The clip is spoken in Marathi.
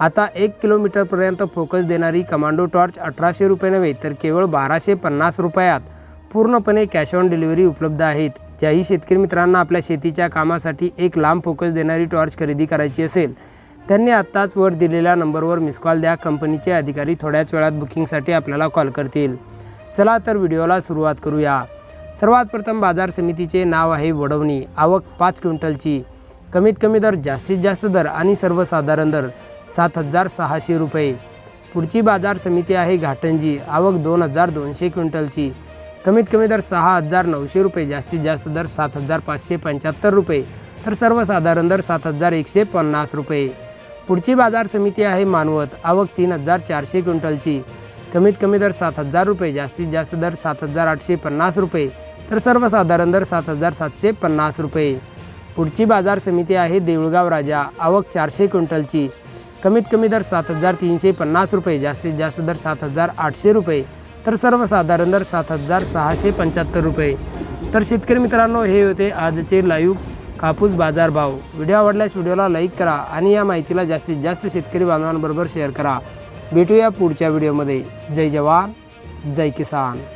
आता एक किलोमीटरपर्यंत फोकस देणारी कमांडो टॉर्च अठराशे रुपये नव्हे तर केवळ बाराशे पन्नास रुपयात पूर्णपणे कॅश ऑन डिलिव्हरी उपलब्ध आहेत. ज्याही शेतकरी मित्रांना आपल्या शेतीच्या कामासाठी एक लांब फोकस देणारी टॉर्च खरेदी करायची असेल त्यांनी आत्ताच वर दिलेल्या नंबरवर मिस कॉल द्या. कंपनीचे अधिकारी थोड्याच वेळात बुकिंगसाठी आपल्याला कॉल करतील. चला तर व्हिडिओला सुरुवात करूया. सर्वात प्रथम बाजार समितीचे नाव आहे वडवणी. आवक पाच क्विंटलची. कमीत कमी दर जास्तीत जास्त दर आणि सर्वसाधारण दर. सात हजार सहाशे रुपये. पुढची बाजार समिती आहे घाटंजी. आवक दोन हजार दोनशे क्विंटलची. कमीत कमी दर सहा हजार नऊशे रुपये जास्तीत जास्त दर सात हजार पाचशे पंच्याहत्तर रुपये तर सर्वसाधारण दर सात हजार एकशे पन्नास रुपये. पुढची बाजार समिती आहे मानवत. आवक तीन हजार चारशे क्विंटलची. कमीत कमी दर सात हजार रुपये जास्तीत जास्त दर सात हजार आठशे पन्नास रुपये तर सर्वसाधारण दर सात हजार सातशे पन्नास रुपये. पुढची बाजार समिती आहे देऊळगाव राजा. आवक चारशे क्विंटलची. कमीत कमी दर सात हजार तीनशे पन्नास रुपये जास्तीत जास्त दर सात हजार आठशे रुपये तर सर्वसाधारण दर सात हजार सहाशे पंच्याहत्तर रुपये. तर शेतकरी मित्रांनो हे होते आजचे लाईव्ह कापूस बाजार भाव. व्हिडिओ आवडल्यास व्हिडिओला लाईक करा आणि या माहितीला जास्तीत जास्त शेतकरी बांधवांबरोबर शेअर करा. भेटूया पुढच्या व्हिडिओमध्ये. जय जवान जय किसान.